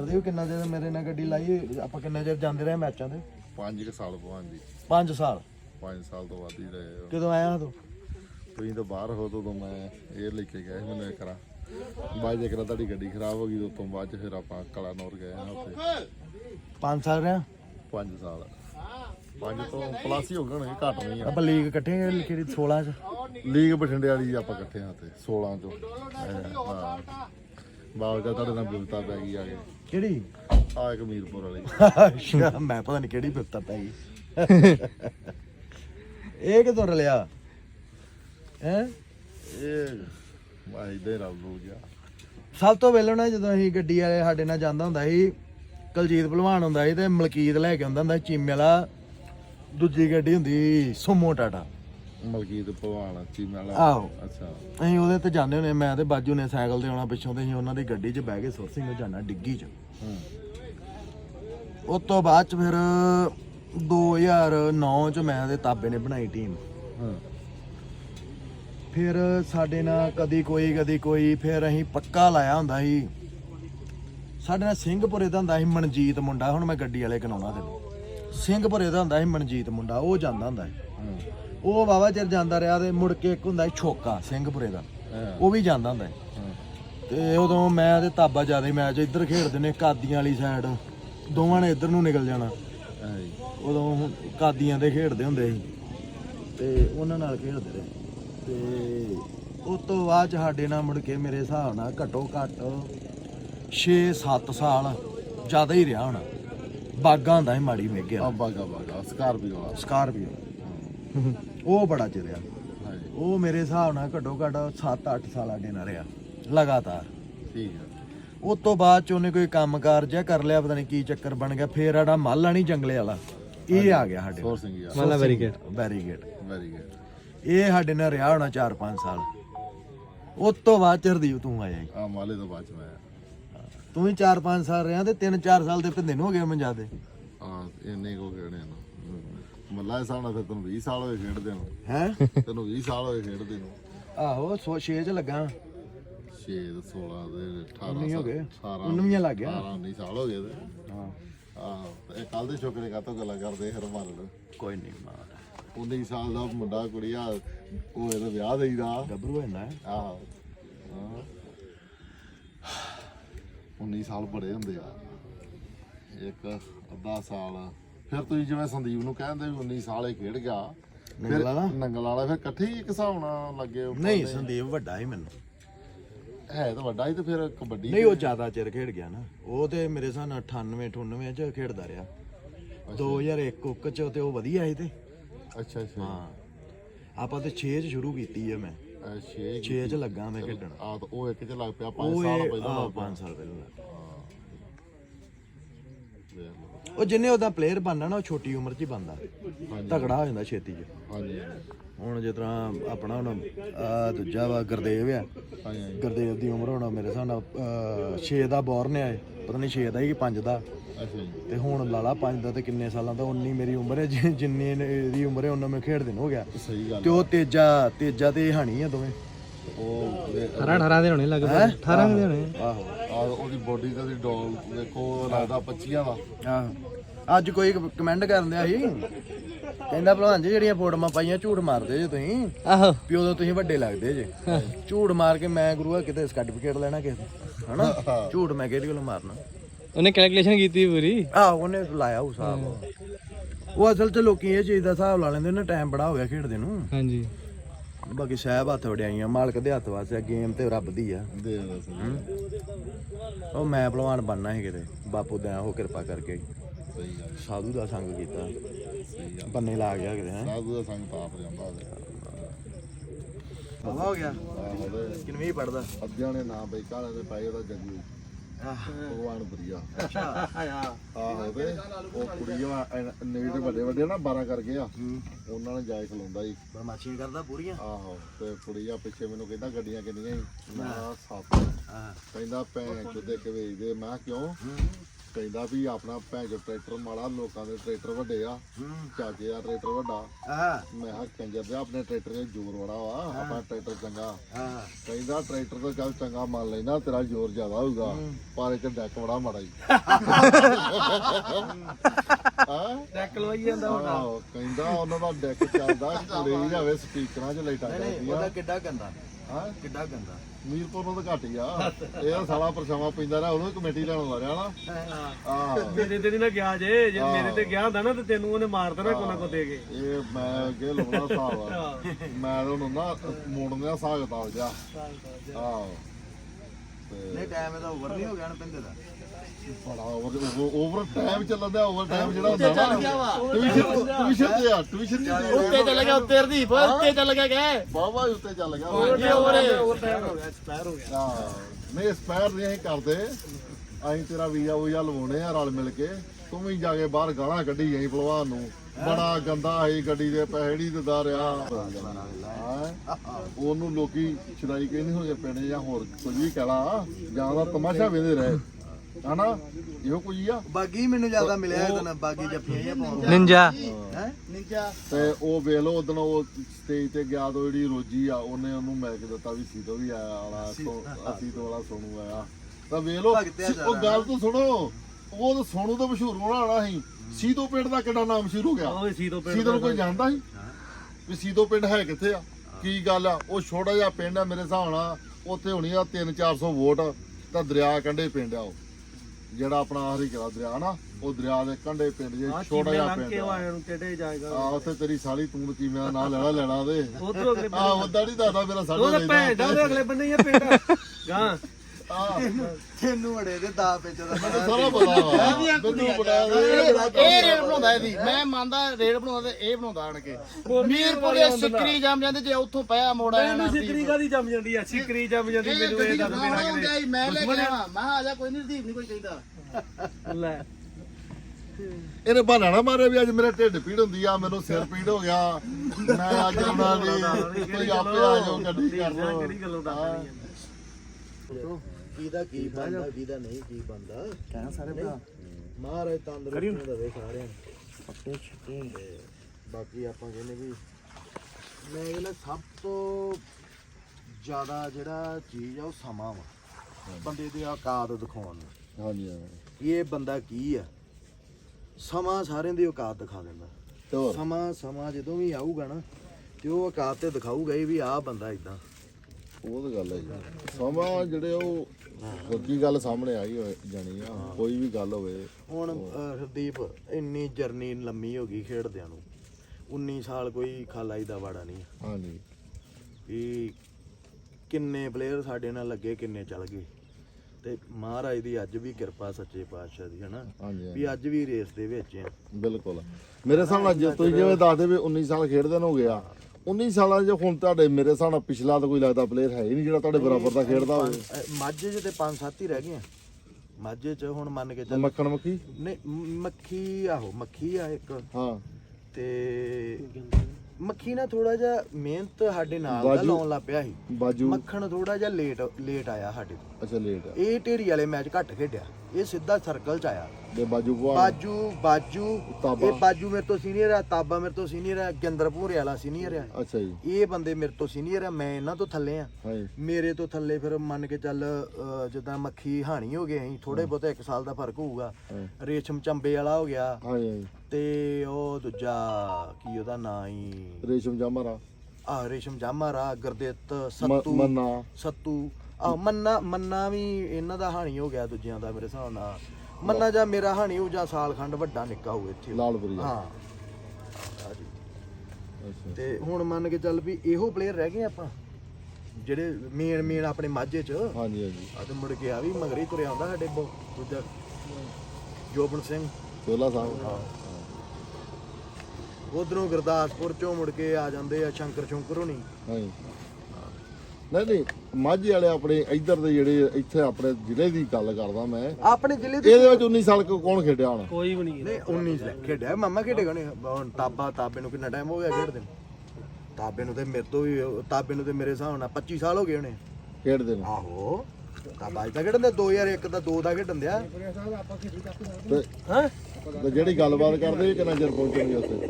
ਸਰਦੀਪ ਕਿੰਨਾ ਚਿਰ ਮੇਰੇ ਨਾਲ ਗੱਡੀ ਲਾਈ ਆਪਾਂ ਕਿੰਨਾ ਚਿਰ ਜਾਂਦੇ ਰਹੇ ਮੈਚਾਂ ਤੇ? ਪੰਜ ਕੁ ਸਾਲ ਭਗਵਾਨ ਜੀ 5 ਸਾਲ? 5 ਸਾਲ ਤੋਂ ਵੱਧ ਹੀ ਰਹੇ ਹੋ। ਕਦੋਂ ਆਇਆ ਤੂੰ? ਤੁਸੀਂ ਤਾਂ ਬਾਹਰ ਹੋ ਤੋਂ ਮੈਂ ਇਹ ਲੈ ਕੇ ਗਿਆ ਸੀ ਮੈਨੂੰ ਕਰਾਂ ਬਾਅਦ ਜੇ ਕਰਾ ਤੁਹਾਡੀ ਗੱਡੀ ਖਰਾਬ ਹੋ ਗਈ ਤੋਂ ਬਾਅਦ 'ਚ ਫਿਰ ਆਪਾਂ ਕਲਾ ਨੌਰ ਗਏ ਹਾਂ ਉੱਥੇ। 5 ਸਾਲ ਰਿਹਾ? 5 ਸਾਲ। ਪੰਜ ਤੋਂ ਪਲੱਸ ਹੀ ਹੋ ਗਏ ਹੋਣਗੇ ਘੱਟ ਨਹੀਂ ਆ। ਆਪਾਂ ਲੀਗ ਇਕੱਠੇ ਕਿਹੜੀ 16 ਚ? ਲੀਗ ਬਠਿੰਡੇ ਵਾਲੀ ਆਪਾਂ ਇਕੱਠੇ ਹਾਂ ਤੇ 16 ਚੋਂ। ਬਾਅਦ ਚ ਤੁਹਾਡੇ ਨਾਲ ਬਿਲਤਾ ਪੈ ਗਈ ਆ ਕੇ। ਕਿਹੜੀ? ਆ ਇੱਕ ਮੀਰਪੁਰ ਵਾਲੀ। ਅੱਛਾ ਮੈਂ ਪਤਾ ਨਹੀਂ ਕਿਹੜੀ ਬਿਪਤਾ ਪੈ ਗਈ। ਇਹ ਕਿਦੋਂ ਰਲਿਆ? ਹੈ? ਇਹ ਵਾਹ ਇਦਾਂ ਰਲ ਲੂ ਗਿਆ। ਸਭ ਤੋਂ ਪਹਿਲਾਂ ਨਾ ਜਦੋਂ ਅਸੀਂ ਗੱਡੀ ਵਾਲੇ ਸਾਡੇ ਨਾਲ ਜਾਂਦਾ ਹੁੰਦਾ ਸੀ ਕਲਜੀਤ ਭਲਵਾਨ ਹੁੰਦਾ ਸੀ ਤੇ ਮਲਕੀਤ ਲੈ ਕੇ ਆਉਂਦਾ ਹੁੰਦਾ ਸੀ ਚੀਮੇ ਵਾਲਾ। ਦੂਜੀ ਗੱਡੀ ਹੁੰਦੀ ਸੋਮੋ ਟਾਟਾ। ਮਲਕੀਤ ਭਗਵਾਨ ਚੀਮੇ ਵਾਲਾ। ਆਹੋ। ਅੱਛਾ। ਅਸੀਂ ਉਹਦੇ ਤੇ ਜਾਂਦੇ ਹੁੰਦੇ ਮੈਂ ਤੇ ਬਾਜੂ ਨੇ ਸਾਈਕਲ ਤੇ ਆਉਣਾ ਪਿੱਛੋਂ ਤੇ ਅਸੀਂ ਉਹਨਾਂ ਦੀ ਗੱਡੀ 'ਚ ਬਹਿ ਕੇ ਸੁਰਸਿੰਘ ਜਾਣਾ ਡਿੱਗੀ 'ਚ। ਹੂੰ। ਉਸ ਤੋਂ ਬਾਅਦ 'ਚ ਫਿਰ 2009 'ਚ ਮੈਂ ਤੇ ਤਾਬੇ ਨੇ ਬਣਾਈ ਟੀਮ ਹਾਂ। ਫਿਰ ਸਾਡੇ ਨਾਲ ਕਦੀ ਕੋਈ ਕਦੀ ਕੋਈ ਫਿਰ ਅਸੀਂ ਪੱਕਾ ਲਾਇਆ ਹੁੰਦਾ ਸੀ। ਸਾਡੇ ਨਾਲ ਸਿੰਘਪੁਰੇ ਦਾ ਹੁੰਦਾ ਸੀ ਮਨਜੀਤ ਮੁੰਡਾ ਹੁਣ ਮੈਂ ਗੱਡੀ ਵਾਲੇ ਕਨਾਉਣਾ ਤੈਨੂੰ। ਸਿੰਘਪੁਰੇ ਦਾ ਹੁੰਦਾ ਸੀ ਮਨਜੀਤ ਮੁੰਡਾ ਉਹ ਜਾਂਦਾ ਹੁੰਦਾ ਸੀ। ਹਾਂ। ਉਹ ਵਾਵਾ ਚਿਰ ਜਾਂਦਾ ਰਿਹਾ ਤੇ ਮੁੜ ਕੇ ਇੱਕ ਹੁੰਦਾ ਸੀ ਛੋਕਾ ਸਿੰਘਪੁਰੇ ਦਾ। ਹਾਂ। ਉਹ ਵੀ ਜਾਂਦਾ ਹੁੰਦਾ ਸੀ। ਤੇ ਉਦੋਂ ਮੈਂ ਤੇ ਤਾਬਾ ਜ਼ਿਆਦਾ ਮੈਚ ਇੱਧਰ ਖੇਡਦੇ ਨੇ ਕਾਦੀਆਂ ਵਾਲੀ ਸਾਈਡ ਦੋਵਾਂ ਨੇ ਇੱਧਰ ਨੂੰ ਨਿਕਲ ਜਾਣਾ। ਹਾਂ ਉਦੋਂ ਕਾਦੀਆਂ ਦੇ ਖੇਡਦੇ ਹੁੰਦੇ ਸੀ। ਤੇ ਉਹਨਾਂ ਨਾਲ ਖੇਡਦੇ ਰਹੇ। ਤੇ ਉਸ ਤੋਂ ਬਾਅਦ ਸਾਡੇ ਨਾਲ ਮੁੜ ਕੇ ਮੇਰੇ ਹਿਸਾਬ ਨਾਲ ਘੱਟੋ ਘੱਟ 6-7 ਸਾਲ ਜ਼ਿਆਦਾ ਹੀ ਰਿਹਾ ਹੋਣਾ। ਬਾਗਾ ਹੁੰਦਾ ਸੀ ਮਾੜੀ ਮੇਗਿਆ ਆ ਬਾਗਾ ਬਾਗਾ ਸਕਾਰਪੀਓ ਸਕਾਰਪੀਓ। ਉਹ ਬੜਾ ਚਿਰਿਆ ਹਾਂ ਉਹ ਮੇਰੇ ਹਿਸਾਬ ਨਾਲ ਘੱਟੋ ਘੱਟ 7-8 ਸਾਲ ਸਾਡੇ ਨਾਲ ਰਿਹਾ ਲਗਾਤਾਰ। ਠੀਕ ਹੈ ਉਸ ਤੋਂ ਬਾਅਦ ਚ ਉਹਨੇ ਕੋਈ ਕੰਮਕਾਰ ਜਿਹਾ ਕਰ ਲਿਆ ਪਤਾ ਨਹੀਂ ਕੀ ਚੱਕਰ ਬਣ ਗਿਆ ਫੇਰ ਆੜਾ ਮਾਲਾ ਨਹੀਂ ਜੰਗਲੇ ਵਾਲਾ। ਇਹ ਆ ਗਿਆ ਸਾਡੇ। ਸੋਰ ਸਿੰਘ ਜੀ ਮਾਲਾ ਵੈਰੀਗੇਟ ਵੈਰੀਗੇਟ ਇਹ ਸਾਡੇ ਨਾਲ ਰਿਹਾ ਹੋਣਾ 4-5 ਸਾਲ। ਉਸ ਤੋਂ ਬਾਅਦ ਚਰਦੀਪ ਤੂੰ ਆਇਆ। ਆ ਮਾਲੇ ਤੋਂ ਬਾਅਦ ਚ ਮੈਂ ਤੂੰ ਵੀ 4-5 ਸਾਲ ਰਿਹਾ ਤੇ 3-4 ਸਾਲ ਦੇ ਪਿੰਦੇ ਨੂੰ ਹੋ ਗਏ ਮੰਜਾ ਦੇ ਆ ਇੰਨੇ ਕੋ ਖੇੜੇ ਨਾ। ਮੱਲਾ ਦੇ ਹਿਸਾਬ ਨਾਲ ਫਿਰ ਤੈਨੂੰ 20 ਸਾਲ ਹੋਏ ਖੇਡਦੇ ਨੂੰ। ਹੈ? ਤੈਨੂੰ 20 ਸਾਲ ਹੋਏ ਖੇਡਦੇ ਨੂੰ। ਆਹੋ 6 ਚ ਲੱਗਾ। 6 16 ਦੇ 18 19 ਹੋ ਗਏ। 18 19 ਲੱਗ ਗਿਆ। 18 19 ਸਾਲ ਹੋ ਗਏ ਤੇ। ਹਾਂ। ਆਹ ਇਹ ਕੱਲ ਦੇ ਛੋਕਰੇ ਕਾਤੋਂ ਗੱਲਾਂ ਕਰਦੇ ਹਰ ਮਾਰਨ ਕੋਈ ਨਹੀਂ ਮਾਰ। 19 ਸਾਲ ਦਾ ਮੁੰਡਾ ਕੁੜੀ ਆ ਉਹ ਇਹਦਾ ਵਿਆਹ ਦੇਈਦਾ। ਗੱਭਰੂ ਹੈ ਆਹੋ ਹਾਂ। 19 ਸਾਲ ਬੜੇ ਹੁੰਦੇ ਆ। ਇੱਕ ਅੱਧਾ ਸਾਲ ਫਿਰ ਤੁਸੀਂ ਜਿਵੇਂ ਸੰਦੀਪ ਨੂੰ ਕਹਿੰਦੇ ਵੀ 19 ਸਾਲ ਇਹ ਖੇਡ ਗਿਆ ਫਿਰ ਨੰਗਲ ਵਾਲਾ? ਨੰਗਲ ਵਾਲਾ ਫਿਰ ਇਕੱਠੇ ਹੀ ਇੱਕ ਹਿਸਾਬ ਨਾਲ ਲੱਗੇ ਉਹ ਨਹੀਂ ਸੰਦੀਪ ਵੱਡਾ ਹੀ ਮੈਨੂੰ। ਹੈ ਤਾਂ ਵੱਡਾ ਹੀ ਤੇ ਫਿਰ ਕਬੱਡੀ ਨਹੀਂ ਉਹ ਜ਼ਿਆਦਾ ਚਿਰ ਖੇਡ ਗਿਆ ਨਾ। ਉਹ ਤੇ ਮੇਰੇ ਹਿਸਾਬ ਨਾਲ 98 98 ਚ ਖੇਡਦਾ ਰਿਹਾ। 2001 ਉੱਕ ਚ ਤੇ ਉਹ ਵਧੀਆ ਸੀ ਤੇ। ਅੱਛਾ ਅੱਛਾ। ਹਾਂ। ਆਪਾਂ ਤੇ 6 ਚ ਸ਼ੁਰੂ ਕੀਤੀ ਆ ਮੈਂ। 6 6 ਚ ਲੱਗਾ ਮੈਂ ਖੇਡਣ। ਆ ਤਾਂ ਉਹ ਇੱਕ ਚ ਲੱਗ ਪਿਆ 5 ਉਹ ਸਾਲ ਇਹ ਪਹਿਲਾਂ ਆ ਲੱਗ ਪਿਆ। 5 ਸਾਲ ਪਹਿਲਾਂ ਲੱਗਾ। ਵੇਖ ਲਓ। ਉਹ ਜਿੰਨੇ ਉਹਦਾ ਪਲੇਅਰ ਬਣਨਾ ਨਾ ਉਹ ਛੋਟੀ ਉਮਰ 'ਚ ਹੀ ਬਣਦਾ। ਤਗੜਾ ਹੋ ਜਾਂਦਾ ਛੇਤੀ 'ਚ। ਹਾਂਜੀ। ਹੁਣ ਜਿਸ ਤਰ੍ਹਾਂ ਆਪਣਾ ਹੁਣ ਆਹ ਦੂਜਾ ਵਾ ਗੁਰਦੇਵ ਆ। ਗੁਰਦੇਵ ਦੀ ਉਮਰ ਹੋਣਾ ਮੇਰੇ ਹਿਸਾਬ ਨਾਲ 6 ਦਾ ਬੋਰਨ ਆ ਇਹ। ਪਤਾ ਨਹੀਂ 6 ਦਾ ਹੀ ਕਿ 5 ਦਾ। ਅੱਛਾ ਜੀ। ਤੇ ਹੁਣ ਲਾਲਾ 5 ਦਾ ਤੇ ਕਿੰਨੇ ਸਾਲਾਂ ਦਾ 19 ਮੇਰੀ ਉਮਰ ਹੈ ਜਿ- ਜਿੰਨੀ ਇਹਨੇ- ਇਹਦੀ ਉਮਰ ਹੈ ਉਹਨਾਂ ਮੈਂ ਖੇਡ ਦਿਨ ਹੋ ਗਿਆ। ਸਹੀ ਗੱਲ ਤੇ ਉਹ ਤੇਜਾ ਤੇਜਾ ਤੇ ਹਾਣੀ ਆ ਦੋਵੇਂ। ਉਹ ਵੇ- 18 18 ਦੇ ਹੋਣੇ ਲੱਗਦੇ। 18 ਦੇ ਹੋਣੇ। ਆਹੋ। ਉਹਦੀ ਬੋਡੀ ਤੇ ਉਹਦੀ ਡੋਲ ਦੇਖੋ ਲੱਗਦਾ 25 ਦਾ ਆਹੋ ਅੱਜ ਕੋਈ ਕਮੈਂਟ ਕਰਨ ਦਿਆ ਸੀ? ਕਹਿੰਦਾ ਭਲਵਾਨ ਜੀ ਜਿਹੜੀਆਂ ਫੋਟੋਆਂ ਪਾਈਆਂ ਝੂਠ ਮਾਰਦੇ ਜੇ ਤੁਸੀਂ। ਆਹੋ। ਵੀ ਉਦੋਂ ਤੁਸੀਂ ਵੱਡੇ ਲੱਗਦੇ ਜੇ। ਝੂਠ ਮਾਰ ਕੇ ਮੈਂ ਗੁਰੂਆ ਕਿਤੇ ਸਰਟੀਫਿਕੇਟ ਲੈਣਾ ਕਿਸੇ ਤੋਂ ਹਨਾ? ਝੂਠ ਮੈਂ ਕਿਹੜੀ ਕੋਲ ਮਾਰਨਾ? ਉਹਨੇ ਕੈਲਕੂਲੇਸ਼ਨ ਕੀਤੀ ਪੂਰੀ। ਆਹ ਉਹਨੇ ਲਾਇਆ ਉਹ ਹਿਸਾਬ। ਉਹ ਅਸਲ 'ਚ ਲੋਕੀ ਇਹ ਚੀਜ਼ ਦਾ ਹਿਸਾਬ ਲਾ ਲੈਂਦੇ ਨੇ ਟਾਈਮ ਬੜਾ ਹੋ ਗਿਆ ਖੇਡਦੇ ਨੂੰ। ਹਾਂਜੀ। ਬਾਕੀ ਸਾਹਿਬ ਹੱਥ ਵਡਿਆਈਆਂ ਮਾਲਕ ਦੇ ਹੱਥ ਵਾਸਤੇ ਗੇਮ ਤੇ ਰੱਬ ਦੀ ਆ। ਦੇ ਉਹ ਮੈਂ ਪਹਿਲਵਾਨ ਬਣਨਾ ਸੀ ਕਿਤੇ ਬਾਪੂ ਦਾ ਉਹ ਕਿਰਪਾ ਕਰਕੇ। ਸਹੀ ਗੱਲ ਸਾਧੂ ਦਾ ਸੰਗ ਕੀਤਾ। ਸਹੀ ਗੱਲ ਬੰਨੇ ਲਾ ਗਿਆ ਕਿਤੇ ਹੈ? ਸਾਧੂ ਦਾ ਸੰਗ ਤਾਪ ਜਾਂਦਾ ਹੋ ਗਿਆ। ਕਿਨਵੀਂ ਪੜਦਾ ਅੱਧਿਆਂ ਨੇ ਨਾਮ ਬਈ ਕਾਲੇ ਦੇ ਪਾਏ ਉਹਦਾ ਜੱਗੂ। ਭਗਵਾਨ ਬਰੀਆ ਅੱਛਾ ਆਹੋ ਤੇ ਉਹ ਕੁੜੀ ਆ ਨੇੜੇ ਵੱਡੇ ਵੱਡੇ ਨਾ 12 ਕਰ ਗਏ ਆ। ਉਹਨਾਂ ਨੇ ਜਾਇ ਖਲੋਂਦਾ ਜੀ। ਬਰਮਾਚੀ ਕਰਦਾ ਪੂਰੀਆਂ? ਆਹੋ ਤੇ ਕੁੜੀ ਆ ਪਿੱਛੇ ਮੈਨੂੰ ਕਹਿੰਦਾ ਗੱਡੀਆਂ ਕਿੰਨੀਆਂ ਸੀ ਮੈਂ ਸੱਤ। ਹਾਂ। ਕਹਿੰਦਾ ਭੈਣ ਚੋਦੇ ਕੇ ਵੇਚਦੇ। ਮੈਂ ਕਿਉਂ? ਕਹਿੰਦਾ ਵੀ ਆਪਣਾ ਚੋ ਟਰੈਕਟਰ ਮਾੜਾ ਲੋਕਾਂ ਦੇ ਟਰੈਕਟਰ ਵੱਡੇ ਆ। ਚਾਚੇ ਆ ਟਰੈਕਟਰ ਵੱਡਾ। ਹਾਂ। ਮੈਂ ਕਿਹਾ ਕੰਜਰ ਦੇ ਆਪਣੇ ਟਰੈਕਟਰ 'ਚ ਜ਼ੋਰ ਬੜਾ ਵਾ ਆਪਣਾ ਟਰੈਕਟਰ ਚੰਗਾ। ਹਾਂ। ਕਹਿੰਦਾ ਟਰੈਕਟਰ ਤਾਂ ਚੱਲ ਚੰਗਾ ਮੰਨ ਲੈਣਾ ਤੇਰਾ ਜ਼ੋਰ ਜ਼ਿਆਦਾ ਹੋਊਗਾ ਪਰ ਇਹ ਡੈਕ ਬੜਾ ਮਾੜਾ ਹੀ। ਹਾਂ। ਡੈਕ ਲਵਾਈ ਜਾਂਦਾ ਆਹੋ, ਕਹਿੰਦਾ ਉਹਨਾਂ ਦਾ ਡੈਕ ਚੱਲਦਾ ਕੁੜੇ ਜਾਵੇ ਸਪੀਕਰਾਂ 'ਚ ਲਾਈਟਾਂ ਚੱਲਦੀਆਂ। ਉਹਦਾ ਕਿੱਡਾ ਗੰਦਾ। ਹਾਂ। ਕਿੱਡਾ ਗੰਦਾ। ਮੀਰਪੁਰ ਨੂੰ ਤਾਂ ਘੱਟ ਹੀ ਆ। ਇਹ ਸਾਲਾ ਪਰਛਾਵਾਂ ਪੈਂਦਾ ਰਿਹਾ ਉਹਨੂੰ ਕਮੇਟੀ ਲੈਣ ਆਉਂਦਾ ਰਿਹਾ ਨਾ। ਆਹ ਮੇਰੇ ਤੇ ਨਹੀਂ ਨਾ ਗਿਆ ਜੇ ਜੇ ਮੇਰੇ ਤੇ ਗਿਆ ਹੁੰਦਾ ਨਾ ਤੇ ਤੈਨੂੰ ਉਹਨੇ ਮਾਰ ਦੇਣਾ ਕੋਨਾ ਕੋ। ਦੇ ਕੇ ਇਹ ਮੈਂ ਅੱਗੇ ਲਾਉਣਾ ਹਿਸਾਬ ਆ। ਮੈਂ ਤਾਂ ਉਹਨੂੰ ਨਾ ਮੋੜਨ ਦਾ ਹਿਸਾਬ ਕਿਤਾਬ ਜਾ ਆਹ ਤੇ ਨਹੀਂ ਟਾਈਮ ਇਹਦਾ ਓਵਰ ਨਹੀਂ ਹੋ ਗਿਆ ਨਾ ਪਿੰਦੇ ਦਾ। ਬੜਾ ਓਵਰ ਓਵਰ ਟਾਈਮ ਚੱਲਦਾ ਓਵਰ ਟਾਈਮ ਜਿਹੜਾ ਹੁੰਦਾ ਨਾ। ਟਿਊਸ਼ਨ ਟਿਊਸ਼ਨ ਤੇ ਆ ਟਿਊਸ਼ਨ ਤੇ ਉੱਤੇ ਚੱਲ ਗਿਆ ਉੱਤੇ ਦੀ ਫਿਰ ਉੱਤੇ ਚੱਲ ਗਿਆ ਗਏ ਬਾਬਾ ਹੀ ਉੱਤੇ ਚੱਲ ਗਿਆ। ਓਵਰ ਹੋ ਗਿਆ ਐਕਸਪਾਇਰ ਹੋ ਗਿਆ। ਹਾਂ ਨਹੀਂ ਐਕਸਪਾਇਰ ਨਹੀਂ ਕਰਦੇ। ਅਸੀਂ ਤੇਰਾ ਵੀਜ਼ਾ ਵੂਜ਼ਾ ਲਵਾਉਣੇ ਆ ਰਲ ਮਿਲ ਕੇ। ਤੂੰ ਵੀ ਜਾ ਕੇ ਬਾਹਰ ਗਾਲਾਂ ਕੱਢੀ ਜਾਈ ਭਲਵਾਨ ਨੂੰ। ਬੜਾ ਗੰਦਾ ਹੈ ਗੱਡੀ ਦੇ ਪੈਸੇ ਨਹੀਂ ਦਿੰਦਾ ਰਿਹਾ। ਹਾਂ। ਉਹਨੂੰ ਲੋਕੀ ਛਦਾਈ ਕਹਿੰਦੇ ਹੋਏ ਪਿੰਡ ਜਾਂ ਹੋਰ ਕੁਝ ਵੀ ਕਹਿਲਾ ਜਾਂ ਦਾ ਤਮਾਸ਼ਾ ਵੇਂਦੇ ਰਹੇ। ਹਨਾ? ਇਹੋ ਕੁਝ ਆ। ਬਾਗੀ ਮੈਨੂੰ ਜ਼ਿਆਦਾ ਮਿਲਿਆ ਇਹਦਾ ਨਾ ਬਾਗੀ ਜੱਫੀਆਂ ਜਾਂ ਪਾਉਂਦਾ ਨਿੰਜਾ। ਹੈ? ਨਿੰਜਾ। ਤੇ ਉਹ ਵੇਖ ਲਓ ਉਦੋਂ ਉਹ ਸਟੇਜ ਤੇ ਗਿਆ ਤੋਂ ਜਿਹੜੀ ਰੋਜੀ ਆ ਉਹਨੇ ਉਹਨੂੰ ਮੈਕ ਦਿੱਤਾ ਵੀ ਸੀਤੋ ਵੀ ਆਇਆ ਵਾਲਾ ਅਸੀਂ ਤੋਂ ਵਾਲਾ ਸੋਨੂ ਆਇਆ। ਤਾਂ ਵੇਖ ਲਓ ਉਹ ਗੱਲ ਤਾਂ ਸੁਣੋ ਉਹ ਤਾਂ ਸੋਨੂ ਤੋਂ ਮਸ਼ਹੂਰ ਹੋਣਾ ਆਣਾ ਸੀ। ਸੀਤੋ ਪਿੰਡ ਦਾ ਕਿੱਡਾ ਨਾਮ ਸ਼ੁਰੂ ਹੋ ਗਿਆ। ਉਹ ਸੀ ਤੋਂ ਸੀਤੋ ਕੋਈ ਜਾਣਦਾ ਸੀ? ਵੀ ਸੀਤੋ ਪਿੰਡ ਹੈ ਕਿੱਥੇ ਆ? ਕੀ ਗੱਲ ਆ? ਉਹ ਛੋਟਾ ਜਿਹਾ ਪਿੰਡ ਆ ਮੇਰੇ ਹਿਸਾਬ ਨਾਲ ਉੱਥੇ ਹੋਣੀ ਆ 3-400 ਵੋਟ ਤਾਂ ਦਰਿਆ ਕੰਢੇ ਪਿੰਡ ਆ ਉਹ। ਜਿਹੜਾ ਆਪਣਾ ਹਰੀਕਰਾ ਦਰਿਆ ਨਾ ਉਹ ਦਰਿਆ ਦੇ ਕੰਢੇ ਪਿੰਡ ਜੇ ਛੋਟਾ ਜਿਹਾ ਪਿੰਡ ਆ। ਆਇਆ ਨੂੰ ਕਿਹੜੇ ਜਾਏਗਾ? ਆ ਉੱਥੇ ਤੇਰੀ ਸਾਲੀ ਤੂੰ ਕੀ ਮੇਰਾ ਨਾਂ ਲੈਣਾ ਲੈਣਾ ਉਧਰੋਂ ਅਗਲੇ ਆ ਉਹਦਾ ਨਹੀਂ ਦਾਦਾ ਮੇਰਾ ਸਾਡਾ ਉਹਦੇ ਭੈਣ ਦਾ ਉਹਦੇ ਅਗਲੇ ਬੰਨੇ ਹੀ ਆ ਪਿੰਡ। ਗਾਂ। ਆ ਤੈਨੂੰ ਅੜੇ ਦੇ ਦਾ ਪਿੱਛੇ ਦਾ ਪਤਾ ਸਾਰਾ ਪਤਾ ਵਾ। ਮੈਨੂੰ ਬੜਾ ਇਹ ਰੇਡ ਬਣਾਉਂਦਾ ਇਹਦੀ। ਮੈਂ ਮੰਨਦਾ ਰੇਡ ਬਣਾਉਂਦਾ ਤੇ ਇਹ ਬਣਾਉਂਦਾ ਆਣ ਕੇ। ਮੀਰਪੁਰੇ ਸਿੱਕਰੀ ਜੰਮ ਜਾਂਦੇ ਜੇ ਉੱਥੋਂ ਪਿਆ ਮੋੜ ਆਇਆ ਨਾ ਮੈਨੂੰ ਸਿੱਕਰੀ ਕਾਦੀ ਜੰਮ ਜਾਂਦੀ ਆ? ਸਿੱਕਰੀ ਜੰਮ ਜਾਂਦੀ ਮੈਨੂੰ ਇਹ ਦੱਸ ਕਿਤੇ ਮੈਂ ਲੈ ਕੇ ਆਵਾਂ। ਮੈਂ ਆ ਜਾ ਕੋਈ ਨਹੀਂ ਰਦੀਪ ਨਹੀਂ ਕੋਈ ਕਹਿੰਦਾ ਲੈ। ਇਹਨੇ ਬਹਾਨਾ ਨਾ ਮਾਰੇ ਵੀ ਅੱਜ ਮੇਰੇ ਢਿੱਡ ਪੀੜ ਹੁੰਦੀ ਆ ਮੈਨੂੰ ਸਿਰ ਪੀੜ ਹੋ ਗਿਆ। ਮੈਂ ਅੱਜ ਉਹਨਾਂ ਦੀ ਕੋਈ ਆਪੇ ਆ ਜਾਓ ਗੱਡੀ ਕਰ ਲਓ। ਕਿਹੜੀ ਗੱਲੋਂ ਦੱਸ ਦੇਣੀ ਆ ਕਿਹਦਾ ਕੀ ਬੰਦਾ ਕਿਹਦਾ ਨਹੀਂ ਕੀ ਬੰਦਾ ਕਹਿਣਾ ਸਾਰੇ ਭਰਾ। ਮਹਾਰਾਜ ਤੰਦਰੁਸਤੀ ਨੂੰ ਦੇਵੇ ਸਾਰਿਆਂ ਨੂੰ। ਪੱਟੇ ਛੱਟੇ ਬਾਕੀ ਆਪਾਂ ਕਹਿੰਦੇ ਵੀ ਮੈਂ ਕਹਿੰਦਾ ਸਭ ਤੋਂ ਜ਼ਿਆਦਾ ਜਿਹੜਾ ਚੀਜ਼ ਆ ਉਹ ਸਮਾਂ ਵਾ ਬੰਦੇ ਦੇ ਔਕਾਤ ਦਿਖਾਉਣ ਨੂੰ। ਹਾਂਜੀ ਇਹ ਬੰਦਾ ਕੀ ਆ? ਸਮਾਂ ਸਾਰਿਆਂ ਦੀ ਔਕਾਤ ਦਿਖਾ ਦਿੰਦਾ। ਸਮਾਂ ਸਮਾਂ ਜਦੋਂ ਵੀ ਆਊਗਾ ਨਾ ਤੇ ਉਹ ਔਕਾਤ ਤੇ ਦਿਖਾਊਗਾ ਹੀ ਵੀ ਆਹ ਬੰਦਾ ਇਦਾਂ ਉਹ ਤਾਂ ਗੱਲ ਹੈ ਜੀ। ਸਮਾਂ ਜਿਹੜੇ ਉਹ ਸੱਚੀ ਗੱਲ ਸਾਹਮਣੇ ਆਈ ਹੋਏ ਜਾਣੀ ਆ ਕੋਈ ਵੀ ਗੱਲ ਹੋਵੇ। ਹੁਣ ਅਹ, ਹਰਦੀਪ ਇੰਨੀ ਜਰਨੀ ਲੰਮੀ ਹੋ ਗਈ ਖੇਡਦਿਆਂ ਨੂੰ। 19 ਸਾਲ ਕੋਈ ਖਾਲਾਈ ਦਾ ਵਾੜਾ ਨਹੀਂ ਹਾਂਜੀ। ਵੀ ਕਿੰਨੇ ਪਲੇਅਰ ਸਾਡੇ ਨਾਲ ਲੱਗੇ ਕਿੰਨੇ ਚੱਲ ਗਏ। ਤੇ ਮਹਾਰਾਜ ਦੀ ਅੱਜ ਵੀ ਕਿਰਪਾ ਸੱਚੇ ਪਾਤਸ਼ਾਹ ਦੀ ਹਨਾ? ਹਾਂਜੀ ਹਾਂਜੀ। ਵੀ ਅੱਜ ਵੀ ਰੇਸ ਦੇ ਵਿੱਚ ਆ। ਬਿਲਕੁਲ। ਮੇਰੇ ਹਿਸਾਬ ਨਾਲ ਜੇ ਤੁਸੀਂ ਜਿਵੇਂ ਦੱਸਦੇ ਵੀ 19 ਸਾਲ ਖੇਡਦੇ ਨੂੰ ਹੋ ਗਿਆ 19 ਸਾਲਾਂ 'ਚ ਹੁਣ ਤੁਹਾਡੇ ਮੇਰੇ ਹਿਸਾਬ ਨਾਲ ਪਿਛਲਾ ਤਾਂ ਕੋਈ ਲੱਗਦਾ ਪਲੇਅਰ ਹੈ ਹੀ ਨਹੀਂ ਜਿਹੜਾ ਤੁਹਾਡੇ ਬਰਾਬਰ ਦਾ ਖੇਡਦਾ ਹੋਵੇ। ਅਹ, ਮਾਝੇ 'ਚ ਤੇ ਪੰਜ ਸੱਤ ਹੀ ਰਹਿ ਗਏ ਆ ਮਾਝੇ 'ਚ ਹੁਣ ਮੰਨ ਕੇ ਚੱਲ ਮੱਖਣ ਮੱਖੀ? ਨਹੀਂ ਮ- ਮੱਖੀ ਆਹੋ ਮੱਖੀ ਆ ਇੱਕ। ਹਾਂ। ਤੇ ਮੱਖੀ ਨਾ ਥੋੜਾ ਜਿਹਾ ਮਿਹਨਤ ਸਾਡੇ ਨਾਲ ਦਾ ਬਾਜੂ- ਲਾਉਣ ਲੱਗ ਪਿਆ ਸੀ। ਬਾਜੂ ਮੱਖਣ ਥੋੜਾ ਜਿਹਾ ਲੇਟ ਲੇਟ ਆਇਆ ਸਾਡੇ ਤੋਂ। ਅੱਛਾ ਲੇਟ ਆ। ਇਹ ਢੇਰੀ ਵਾਲੇ ਮੈਚ ਘੱਟ ਖੇਡਿਆ। ਇਹ ਸਿੱਧਾ ਸਰਕਲ ਚ ਆਇਆ। ਤੇ ਬਾਜੂ ਭਵਾ ਬਾਜੂ ਬਾਜੂ। ਤਾਬਾ। ਇਹ ਬਾਜੂ ਮੇਰੇ ਤੋਂ ਸੀਨੀਅਰ ਆ ਤਾਬਾ ਮੇਰੇ ਤੋਂ ਸੀਨੀਅਰ ਆ ਗਿੰਦਰਪੁਰ ਵਾਲਾ ਸੀਨੀਅਰ ਆ। ਅੱਛਾ ਜੀ। ਇਹ ਬੰਦੇ ਮੇਰੇ ਤੋਂ ਸੀਨੀਅਰ ਆ ਮੈਂ ਇਹਨਾਂ ਤੋਂ ਥੱਲੇ ਆ। ਹਾਂਜੀ ਮੇਰੇ ਤੋਂ ਥੱਲੇ ਫਿਰ ਮੰਨ ਕੇ ਚੱਲ ਅਹ, ਜਿੱਦਾਂ ਮੱਖੀ ਹਾਣੀ ਹੋ ਗਏ ਅਸੀਂ ਥੋੜੇ ਬਹੁਤੇ ਇੱਕ ਸਾਲ ਦਾ ਫ਼ਰਕ ਹੋਊਗਾ। ਹਾਂ। ਰੇਸ਼ਮ ਚੰਬੇ ਵਾਲਾ ਹੋ ਗਿਆ। ਹਾਂਜੀ ਹਾਂਜੀ ਤੇ ਉਹ ਦੂਜਾ ਕੀ ਉਹਦਾ ਨਾਂ ਹੀ ਰੇਸ਼ਮ ਜਾਮਰਾ ਆ ਰੇਸ਼ਮ ਜਾਮਾ ਗੁਰਦਿੱਤ ਸੱਤੂ। ਮੰਨਾ। ਸੱਤੂ। ਆ ਮੰਨਾ ਮੰਨਾ ਵੀ ਇਹਨਾਂ ਦਾ ਹਾਣੀ ਹੋ ਗਿਆ ਦੂਜਿਆਂ ਦਾ ਮੇਰੇ ਹਿਸਾਬ ਨਾਲ। ਮੰਨਾ ਜਾਂ ਮੇਰਾ ਹਾਣੀ ਹੋ ਜਾਂ ਸਾਲ ਖੰਡ ਵੱਡਾ ਨਿੱਕਾ ਹੋ ਇੱਥੇ। ਲਾਲਪੁਰੀ ਹਾਂ। ਆ ਜੀ। ਤੇ ਹੁਣ ਮੰਨ ਕੇ ਚੱਲ ਵੀ ਇਹੋ ਪਲੇਅਰ ਰਹਿ ਗਏ ਆਪਾਂ। ਜਿਹੜੇ ਮੇਨ ਮੇਨ ਆਪਣੇ ਮਾਝੇ ਚ। ਹਾਂਜੀ ਹਾਂਜੀ। ਆ ਤੇ ਮੁੜ ਕੇ ਆ ਵੀ ਮਗਰੀ ਤੁਰਿਆ ਆਉਂਦਾ ਸਾਡੇ ਬੋ ਦੂਜਾ ਜੋਬਨ ਸਿੰਘ। ਚੋਲਾ ਸਾਹਿਬ। ਉਧਰੋਂ ਗੁਰਦਾਸਪੁਰ ਚੋਂ ਮੁੜ ਕੇ ਆ ਜਾਂਦੇ ਆ ਸ਼ੰਕਰ ਸ਼ੰਕਰ ਹੋਣੀ। ਹਾਂਜੀ। ਨਹੀਂ ਨਹੀਂ ਮਾਝੇ ਵਾਲੇ ਆਪਣੇ ਇੱਧਰ ਦੇ ਜਿਹੜੇ ਇੱਥੇ ਆਪਣੇ ਜ਼ਿਲ੍ਹੇ ਦੀ ਗੱਲ ਕਰਦਾ ਮੈਂ। ਆਪਣੇ ਜ਼ਿਲ੍ਹੇ ਦੇ ਇਹਦੇ ਵਿੱਚ 19 ਸਾਲ ਕੋ ਕੌਣ ਖੇਡਿਆ ਹੁਣ? ਕੋਈ ਵੀ ਨਹੀਂ ਨਹੀਂ 19 ਚ ਲੈ ਖੇਡਿਆ। ਮਾਮਾ ਖੇਡੇਗਾ ਨਹੀਂ? ਹੁਣ ਤਾਬਾ ਤਾਬੇ ਨੂੰ ਕਿੰਨਾ ਟਾਈਮ ਹੋ ਗਿਆ ਖੇਡਦੇ ਨੂੰ? ਤਾਬੇ ਨੂੰ ਤੇ ਮੇਰੇ ਤੋਂ ਵੀ ਤਾਬੇ ਨੂੰ ਤੇ ਮੇਰੇ ਹਿਸਾਬ ਨਾਲ 25 ਸਾਲ ਹੋ ਗਏ ਹੋਣੇ। ਖੇਡਦੇ ਨੇ। ਆਹੋ। ਤਾਂ ਬਾਜ ਤਾਂ ਖੇਡਣ ਦੇ 2001 ਦਾ 2 ਦਾ ਖੇਡਣ ਦਿਆ। ਹਾਂ? ਤੇ ਜਿਹੜੀ ਗੱਲਬਾਤ ਕਰਦੇ ਕਿੰਨਾ ਚਿਰ ਪਹੁੰਚਣਗੇ ਉੱਥੇ?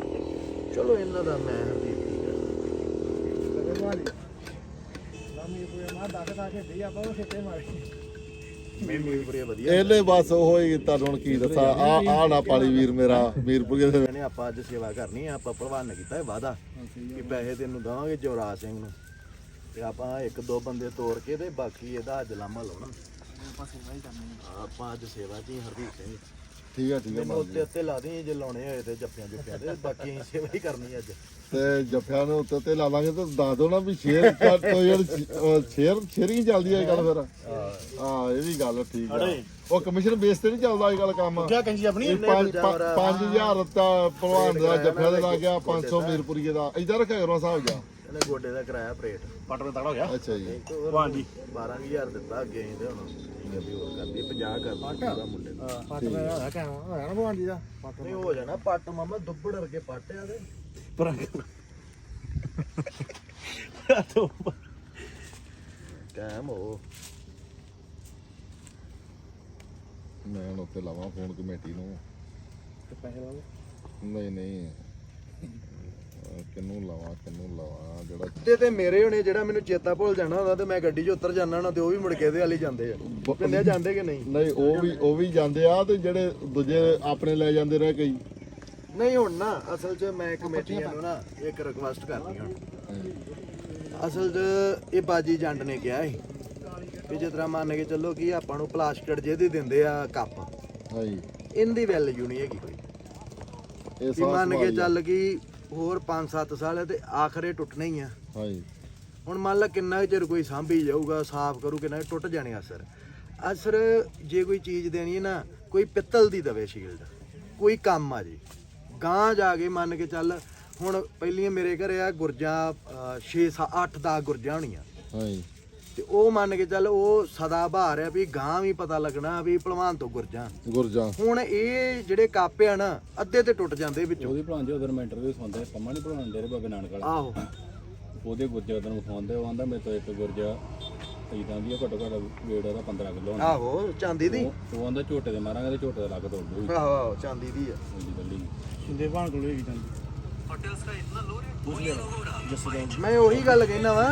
ਚਲੋ ਇਹਨਾਂ ਦਾ ਮੈਂ ਹਰਦੀਪ ਦੀ ਮੈਂ ਮੀਰਪੁਰੇ ਵਧੀਆ ਇਹਲੇ ਬਸ ਉਹ ਹੀ ਤੁਹਾਨੂੰ ਹੁਣ ਕੀ ਦੱਸਾਂ? ਆ ਆ ਨਾ ਪਾਲੀ ਵੀਰ ਮੇਰਾ ਮੀਰਪੁਰੇ ਦੇ ਕਹਿੰਦੇ ਆਪਾਂ ਅੱਜ ਸੇਵਾ ਕਰਨੀ ਆ ਆਪਾਂ ਭਲਵਾਨ ਨੇ ਕੀਤਾ ਇਹ ਵਾਦਾ ਕਿ ਪੈਸੇ ਤੈਨੂੰ ਦਵਾਂਗੇ ਜੋਰਾਜ ਸਿੰਘ ਨੂੰ। ਤੇ ਆਪਾਂ ਇੱਕ ਦੋ ਬੰਦੇ ਤੋੜ ਕੇ ਤੇ ਬਾਕੀ ਇਹਦਾ ਅੱਜ ਲਾਮਾ ਲਾਉਣਾ। ਆਪਾਂ ਅੱਜ ਸੇਵਾ ਹੀ ਹਰਦੀਪ ਸਿੰਘ। ਠੀਕ ਆ ਠੀਕ ਆ ਮੈਨੂੰ ਉੱਤੇ ਉੱਤੇ ਲਾ ਦੇ ਜੇ ਲਾਉਣੇ ਹੋਏ ਤੇ ਜੱਫਿਆਂ ਜੁੱਫਿਆਂ ਤੇ ਬਾਕੀ ਅਸੀਂ ਸੇਵਾ ਹੀ ਕਰਨੀ ਅੱਜ। ਤੇ ਜੱਫਿਆਂ ਨੂੰ ਉੱਤੇ ਤੇ ਲਾ ਲਾਂਗੇ ਤੇ ਦੱਸ ਦੋ ਨਾ ਵੀ ਸ਼ੇਰ ਕੱਟ ਤੋਂ ਯਾਰ ਸ਼ੇਰ ਸ਼ੇਰਿੰਗ ਚੱਲਦੀ ਹੈ ਗੱਲ ਫਿਰ। ਹਾਂ। ਇਹ ਵੀ ਗੱਲ ਠੀਕ ਆ। ਉਹ ਕਮਿਸ਼ਨ ਬੇਸ ਤੇ ਨਹੀਂ ਚੱਲਦਾ ਅੱਜ ਕੱਲ ਕੰਮ। ਕਿਆ ਕੰਜੀ ਆਪਣੀ ਇਹ ਪੰਜ- ਪੰਜ 5000 ਤਾਂ ਭਲਵਾਨ ਦਾ ਜੱਫਿਆਂ ਦੇ ਲੱਗ ਗਿਆ 500 ਮੀਰਪੁਰੀਏ ਦਾ। ਇਦਾਂ ਰੱਖਿਆ ਕਰੋ ਹਿਸਾਬ ਜਾ। ਇਹਨੇ ਗੋਡੇ ਦਾ ਕਿਰਾਇਆ ਪਰੇਟ ਪਟਰ ਤੜਾ ਹੋ ਗਿਆ। ਅੱਛਾ ਜੀ। ਹਾਂਜੀ 12000 ਦਿੱਤਾ ਅੱਗੇ ਤੇ ਹੁਣ। ਠੀਕ ਹੈ ਵੀ ਹੋਰ ਕਰਦੀ 50 ਕਰ ਪੂਰਾ ਮੁੰਡੇ ਨੂੰ। ਪਟ ਮੇਰਾ ਹੋਇਆ ਕਿਆ ਹੋਇਆ ਨਾ ਭਗਵਾਨ ਜੀ ਦਾ। ਨਹੀਂ ਹੋ ਜਾਣਾ ਪੱਟ ਮਾਮਾ ਦੁੱਬੜ ਵਰਗੇ ਪੱਟ ਆ ਦੇ ਕਾਮ ਹੋ। ਮੈਂ ਹੁਣ ਉੱਤੇ ਲਾਵਾਂ ਫੋਨ ਕਮੇਟੀ ਨੂੰ। ਨਹੀਂ ਨਹੀਂ। ਕਿਹਨੂੰ ਲਾਵਾਂ ਕਿਹਨੂੰ ਲਾਵਾਂ ਜਿਹੜਾ ਤੇ ਤੇ ਮੇਰੇ ਹੋਣੇ ਜਿਹੜਾ ਮੈਨੂੰ ਚੇਤਾ ਭੁੱਲ ਜਾਣਾ ਹੁੰਦਾ ਤੇ ਮੈਂ ਗੱਡੀ 'ਚ ਉਤਰ ਜਾਣਾ ਨਾ ਤੇ ਉਹ ਵੀ ਮੁੜ ਕੇ ਇਹਦੇ ਵਾਲੀ ਜਾਂਦੇ ਆ। ਪਿੰਡਿਆ ਜਾਂਦੇ ਕਿ ਨਹੀਂ? ਨਹੀਂ ਉਹ ਵੀ ਉਹ ਵੀ ਜਾਂਦੇ ਆ ਤੇ ਜਿਹੜੇ ਦੂਜੇ ਆਪਣੇ ਲੈ ਜਾਂਦੇ ਰਹੇ ਕਈ। ਨਹੀਂ ਹੁਣ ਨਾ ਅਸਲ 'ਚ ਮੈਂ ਕਮੇਟੀਆਂ ਨੂੰ ਨਾ ਇੱਕ ਰਿਕੁਐਸਟ ਕਰਨੀ ਹੁਣ ਅਸਲ 'ਚ ਇਹ ਬਾਜੀ ਜੰਡ ਨੇ ਕਿਹਾ ਸੀ ਵੀ ਜਿਸ ਤਰ੍ਹਾਂ ਮੰਨ ਕੇ ਚੱਲੋ ਕਿ ਆਪਾਂ ਨੂੰ ਪਲਾਸਟਿਕ ਜਿਹਦੇ ਦਿੰਦੇ ਆ ਕੱਪ ਹਾਂਜੀ। ਇਹਦੀ ਵੈਲਿਊ ਨਹੀਂ ਹੈਗੀ ਕੋਈ। ਇਹ ਮੰਨ ਕੇ ਚੱਲ ਕਿ ਹੋਰ 5-7 ਸਾਲ ਹੈ ਤੇ ਆਖਰੇ ਟੁੱਟਣੇ ਹੀ ਆ। ਹਾਂਜੀ। ਹੁਣ ਮੰਨ ਲਾ ਕਿੰਨਾ ਕੁ ਚਿਰ ਕੋਈ ਸਾਂਭੀ ਜਾਊਗਾ ਸਾਫ਼ ਕਰੂ ਕਿੰਨਾ ਕੁ ਟੁੱਟ ਜਾਣੇ ਅਸਰ। ਅਸਰ ਜੇ ਕੋਈ ਚੀਜ਼ ਦੇਣੀ ਹੈ ਨਾ ਕੋਈ ਪਿੱਤਲ ਦੀ ਦਵੇ ਸ਼ੀਲਡ ਕੋਈ ਕੰਮ ਆ ਜੀ। ਗਾਂ ਜਾ ਕੇ ਮੰਨ ਕੇ ਚੱਲ ਹੁਣ ਪਹਿਲੀਆਂ ਮੇਰੇ ਘਰੇ ਆ ਗੁਰਜਾਂ 6 8 10 ਗੁਰਜਾਂ ਹੋਣੀਆਂ। ਹਾਂਜੀ। ਤੇ ਉਹ ਮੰਨ ਕੇ ਚੱਲ ਉਹ ਸਦਾ ਬਹਾਰ ਆ ਵੀ ਗਾਂ ਵੀ ਪਤਾ ਲੱਗਣਾ ਵੀ ਭਲਵਾਨ ਤੋਂ ਗੁਰਜਾਂ ਗੁਰਜਾਂ। ਹੁਣ ਇਹ ਜਿਹੜੇ ਕੱਪ ਆ ਨਾ ਅੱਧੇ ਤੇ ਟੁੱਟ ਜਾਂਦੇ ਵਿੱਚੋਂ। ਉਹਦੀ ਭਲਾਂ ਜੀ ਉਧਰ ਮੈਂ ਇੰਟਰਵਿਊ ਸੁਣਦਾ ਪੰਮਾ ਨਹੀਂ ਭਲਾਉਣ ਦੇ ਬਾਬੇ ਨਾਨਕ ਵਾਲਾ? ਆਹੋ। ਉਹਦੇ ਗੁਰਜੇ ਉਧਰ ਵਿਖਾਉਂਦੇ ਉਹ ਆਂਦਾ ਮੇਰੇ ਤੋਂ ਇੱਕ ਗੁਰਜਾ ਇਦਾਂ ਦੀ ਆ ਘੱਟੋ ਘੱਟ weight ਉਹਦਾ 15 ਕਿਲੋ ਹੋਣਾ। ਆਹੋ ਚਾਂਦੀ ਦੀ? ਉਹ- ਉਹ ਆਂਦਾ ਝੋਟੇ ਦੇ ਮਾਰਾਂਗੇ ਤੇ ਝੋਟੇ ਦਾ ਲੱਗ ਤੋੜ ਦੂ ਆਹੋ ਆਹੋ ਚਾਂਦੀ ਦੀ ਆ। ਗੱਲੀ। ਸ਼ਿੰਦੇ ਭਾਣ ਕੋਲ ਵੀ ਜਾਂਦੀ। ਮੈਂ ਉਹੀ ਗੱਲ ਕਹਿਣਾ ਵਾ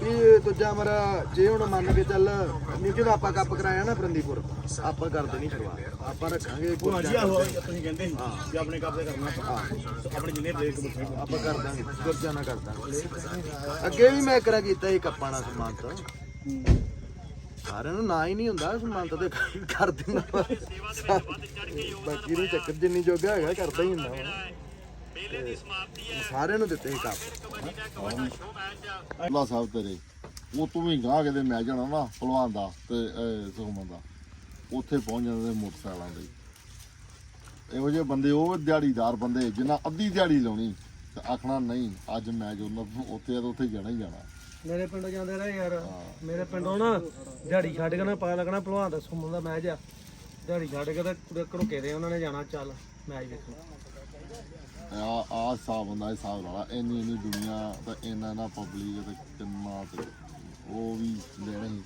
ਵੀ ਦੂਜਾ ਮਰਾ ਜੇ ਹੁਣ ਮੰਨ ਕੇ ਚੱਲ ਦਾ ਆਪਾਂ ਕੱਪ ਕਰਾਇਆ ਨਾ ਫਰੰਦੀਪੁਰ ਆਪਾਂ ਕਰਦੇ ਨਹੀਂ ਸ਼ੁਰੂਆਤ। ਆਪਾਂ ਰੱਖਾਂਗੇ ਗੁਰਜਾ ਤੁਸੀਂ ਕਹਿੰਦੇ ਸੀ ਕਿ ਆਪਣੇ ਕਬਜ਼ੇ ਕਰਨਾ ਆਪਾਂ। ਆਪਣੇ ਜਿੰਨੇ ਬ੍ਰੇਕ ਬੱਠੇ ਆਪਾਂ ਕਰ ਦਾਂਗੇ ਗੁਰਜਾ ਨਾ ਕਰ ਦਾਂਗੇ। ਅੱਗੇ ਵੀ ਮੈਂ ਕਰਾ ਕੀਤਾ ਸੀ ਕੱਪਾਂ ਨਾਲ ਸਮਾਨਤ ਸਾਰਿਆਂ ਨੂੰ ਨਾ ਹੀ ਨਹੀਂ ਹੁੰਦਾ ਸਮਾਨਤ ਤੇ ਕਰ ਦਿੰਦਾ। ਬਾਕੀ ਨੂੰ ਚੱਕਰ ਜਿੰਨੀ ਜੋਗਾ ਹੈਗਾ ਕਰਦਾ ਹੀ ਹੁੰਦਾ। ਸਾਰਿਆਂ ਨੂੰ ਦਿੱਤੇ ਸੀ ਕੱਪ। ਅੱਲਾ ਸਾਹਿਬ ਤੇਰੇ। ਉਹ ਤੂੰ ਵੀ ਗਾਹ ਕਿਤੇ ਮੈਂ ਜਾਣਾ ਨਾ ਭਲਵਾਨ ਦਾ ਤੇ ਸੁਖਮਨ ਦਾ। ਉੱਥੇ ਪਹੁੰਚ ਜਾਂਦੇ ਮੋਟਰਸਾਈਕਲਾਂ ਦੇ ਇਹੋ ਜਿਹੇ ਬੰਦੇ ਉਹ ਦਿਹਾੜੀਦਾਰ ਬੰਦੇ ਜਿਨ੍ਹਾਂ ਅੱਧੀ ਦਿਹਾੜੀ ਲਾਉਣੀ ਤੇ ਆਖਣਾ ਨਹੀਂ ਅੱਜ ਮੈਚ ਉਹਨਾਂ ਉੱਥੇ ਆ ਤਾਂ ਉੱਥੇ ਜਾਣਾ ਹੀ ਜਾਣਾ। ਮੇਰੇ ਪਿੰਡੋਂ ਜਾਂਦੇ ਰਹੇ ਯਾਰ। ਮੇਰੇ ਪਿੰਡੋਂ ਨਾ ਦਿਹਾੜੀ ਛੱਡ ਕੇ ਨਾ ਪਤਾ ਲੱਗਣਾ ਭਲਵਾਨ ਦਾ ਸੁਮਨ ਦਾ ਮੈਚ ਆ। ਦਿਹਾੜੀ ਛੱਡ ਕੇ ਤੇ ਘਰੋਂ ਦੇ ਉਹਨਾਂ ਨੇ ਜਾਣਾ ਚੱਲ ਮੈਚ ਦੇਖਣ ਆ ਆ ਹਿਸਾਬ ਹੁੰਦਾ ਹਿਸਾਬ ਨਾਲ ਇੰਨੀ ਇੰਨੀ ਦੁਨੀਆ ਤੇ ਇੰਨਾ ਨਾ ਪਬਲਿਕ ਤੇ ਕਿੰਨਾ ਤੇ ਉਹ ਵੀ ਲੈਣਾ ਸੀ।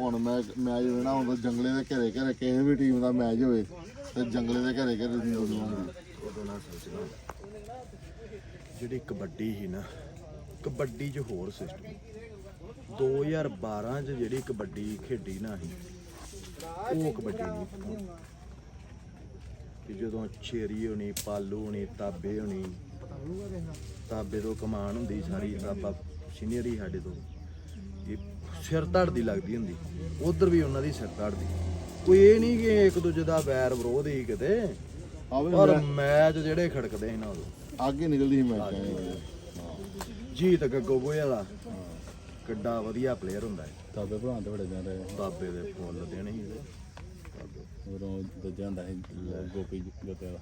ਹੁਣ ਮੈਂ ਮੈਚ ਲੈਣਾ ਹੁੰਦਾ ਜੰਗਲੇ ਦੇ ਘਰੇ ਘਰੇ ਕਿਸੇ ਵੀ ਟੀਮ ਦਾ ਮੈਚ ਹੋਵੇ, ਤੇ ਜੰਗਲੇ ਦੇ ਘਰੇ ਘਰੇ ਦੀ ਦੁਨੀਆ ਹੁੰਦੀ ਜਿਹੜੀ ਕਬੱਡੀ ਸੀ ਨਾ, ਕਬੱਡੀ 'ਚ ਹੋਰ ਸਿਸਟਮ 2012 'ਚ ਜਿਹੜੀ ਕਬੱਡੀ ਖੇਡੀ ਨਾ ਸੀ ਉਹ ਕਬੱਡੀ ਨਹੀਂ ਕਿ ਜਦੋਂ ਛੇਰੀ ਹੋਣੀ ਪਾਲੂ ਹੋਣੀ ਤਾਬੇ ਹੋਣੀ ਤਾਬੇ ਤੋਂ ਕਮਾਨ ਹੁੰਦੀ ਸਾਰੀ ਤਾਬਾ ਸੀਨੀਅਰ ਹੀ ਸਾਡੇ ਤੋਂ। ਇਹ ਸਿਰ ਧੜ ਦੀ ਲੱਗਦੀ ਹੁੰਦੀ। ਉਧਰ ਵੀ ਉਹਨਾਂ ਦੀ ਸਿਰ ਧੜ ਦੀ ਕੋਈ ਇਹ ਨਹੀਂ ਕਿ ਇੱਕ ਦੂਜੇ ਦਾ ਵੈਰ ਵਿਰੋਧ ਹੀ ਕਿਤੇ ਆਵੇ ਪਰ ਮੈਚ ਜਿਹੜੇ ਖੜਕਦੇ ਸੀ ਨਾ ਉਦੋਂ। ਅੱਗੇ ਨਿਕਲਦੀ ਸੀ ਮੈਚ ਜੀਤ ਗੱਗੋ ਗੋਏ ਵਾਲਾ। ਕਿੱਡਾ ਵਧੀਆ ਪਲੇਅਰ ਹੁੰਦਾ ਹੈ ਤਾਬੇ ਭਲਾਂ ਤੇ ਬੜੇ ਜਾਂਦੇ ਬਾਬੇ ਦੇ ਫੁੱਲ ਦੇਣੇ ਬਾਬੇ। ਉਦੋਂ ਦੂਜਾ ਹੁੰਦਾ ਸੀ ਗੋਪੀ ਜੋਤੇ ਵਾਲਾ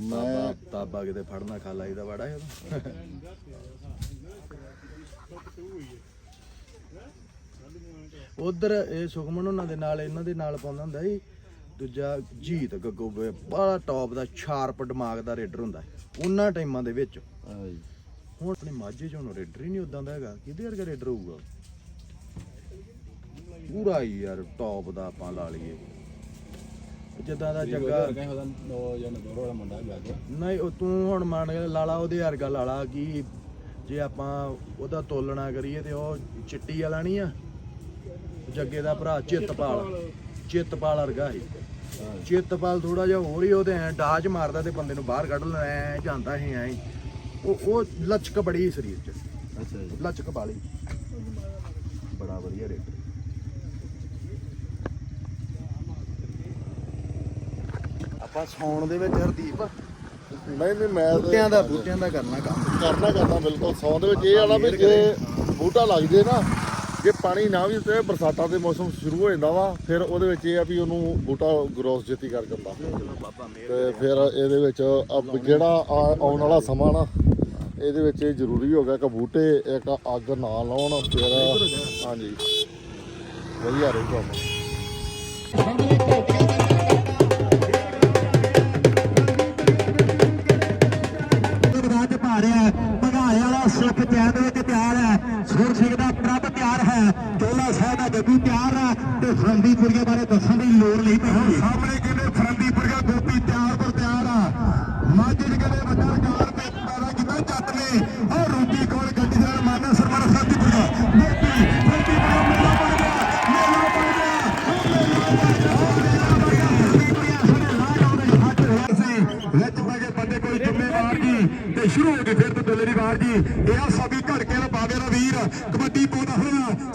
ਮੈਂ ਤਾਬਾ ਤਾਬਾ ਕਿਤੇ ਫੜਨਾ ਖਾ ਲਾਈਦਾ ਬੜਾ ਹੈ ਉਹਦਾ। ਉਧਰ ਇਹ ਸੁਖਮਨ ਉਹਨਾਂ ਦੇ ਨਾਲ ਇਹਨਾਂ ਦੇ ਨਾਲ ਪਾਉਂਦਾ ਹੁੰਦਾ ਸੀ। ਦੂਜਾ ਜੀਤ ਗੱਗੋ ਬੜਾ ਟੌਪ ਦਾ ਸ਼ਾਰਪ ਦਿਮਾਗ ਦਾ ਰੇਡਰ ਹੁੰਦਾ ਸੀ ਉਹਨਾਂ ਟਾਈਮਾਂ ਦੇ ਵਿੱਚ। ਹੁਣ ਆਪਣੇ ਮਾਝੇ ਚ ਹੁਣ ਰੇਡਰ ਹੀ ਨਹੀਂ ਉਦਾਂ ਦਾ ਹੈਗਾ ਕਿਹਦੇ ਵਰਗਾ ਰੇਡਰ ਹੋਊਗਾ ਪੂਰਾ ਹੀ ਯਾਰ ਟੌਪ ਦਾ ਆਪਾਂ ਲਾ ਲਈਏ। ਜਿੱਦਾਂ ਦਾ ਜੱਗਾ ਕਹੇ ਉਹਦਾ ਜਾਂ ਵਾਲਾ ਮੁੰਡਾ ਨਹੀਂ ਉਹ ਤੂੰ ਹੁਣ ਮੰਨ ਕੇ ਲਾਲਾ ਉਹਦੇ ਵਰਗਾ ਲਾਲਾ ਕਿ ਜੇ ਆਪਾਂ ਉਹਦਾ ਤੋਲਣਾ ਕਰੀਏ ਤੇ ਉਹ ਚਿੱਟੀ ਵਾਲਾ ਨਹੀਂ ਆ ਜੱਗੇ ਦਾ ਭਰਾ ਚਿੱਤਪਾਲ। ਚਿੱਤਪਾਲ ਵਰਗਾ ਸੀ। ਚਿੱਤਪਾਲ ਥੋੜਾ ਜਿਹਾ ਹੋਰ ਹੀ ਉਹ ਤੇ ਐ ਡਾਜ ਮਾਰਦਾ ਤੇ ਬੰਦੇ ਨੂੰ ਬਾਹਰ ਕੱਢ ਲੈਣਾ ਐ ਜਾਂਦਾ ਸੀ ਐ। ਉਹ ਉਹ ਲਚਕ ਬੜੀ ਸਰੀਰ 'ਚ। ਅੱਛਾ ਜੀ। ਲਚਕ ਵਾਲੀ। ਬੜਾ ਵਧੀਆ ਰੇਟ। ਆਪਾਂ ਸੌਣ ਦੇ ਵਿੱਚ ਹਰਦੀਪ। ਨਹੀਂ ਨਹੀਂ ਮੈਂ ਤੇ ਬੂਟਿਆਂ ਦਾ ਬੂਟਿਆਂ ਦਾ ਕਰਨਾ ਕੰਮ। ਕਰਨਾ ਕਰਨਾ ਬਿਲਕੁਲ ਸੌ ਦੇ ਵਿੱਚ ਇਹ ਆਲਾ ਵੀ ਜੇ ਬੂਟਾ ਲੱਗ ਜੇ ਨਾ ਜੇ ਪਾਣੀ ਨਾ ਵੀ ਤੇ ਬਰਸਾਤਾਂ ਦੇ ਮੌਸਮ ਸ਼ੁਰੂ ਹੋ ਜਾਂਦਾ ਵਾ ਫਿਰ ਉਹਦੇ ਵਿੱਚ ਇਹ ਆ ਵੀ ਉਹਨੂੰ ਬੂਟਾ ਗਰੋਸ ਜੇਤੀ ਕਰ ਜਾਂਦਾ। ਬਾਬਾ ਮੇਰ ਤੇ ਫਿਰ ਇਹਦੇ ਵਿੱਚ ਅਬ ਜਿਹੜਾ ਆ- ਆਉਣ ਵਾਲਾ ਸਮਾਂ ਨਾ ਇਹਦੇ ਵਿੱਚ ਇਹ ਜ਼ਰੂਰੀ ਹੋ ਗਿਆ ਕਿ ਬੂਟੇ ਇੱਕ ਅੱਗ ਨਾ ਲਾਉਣ ਫਿਰ ਹਾਂਜੀ। ਵਧੀਆ ਰਹੂ ਕੰਮ। ਤੋਂ ਜੀ। ਇਹ ਆ ਸਾਬੀ ਘੜਕੇ ਦਾ ਬਾਬੇ ਦਾ ਵੀਰ। ਕਬੱਡੀ ਪਾਉਂਦਾ ਹੋਇਆ।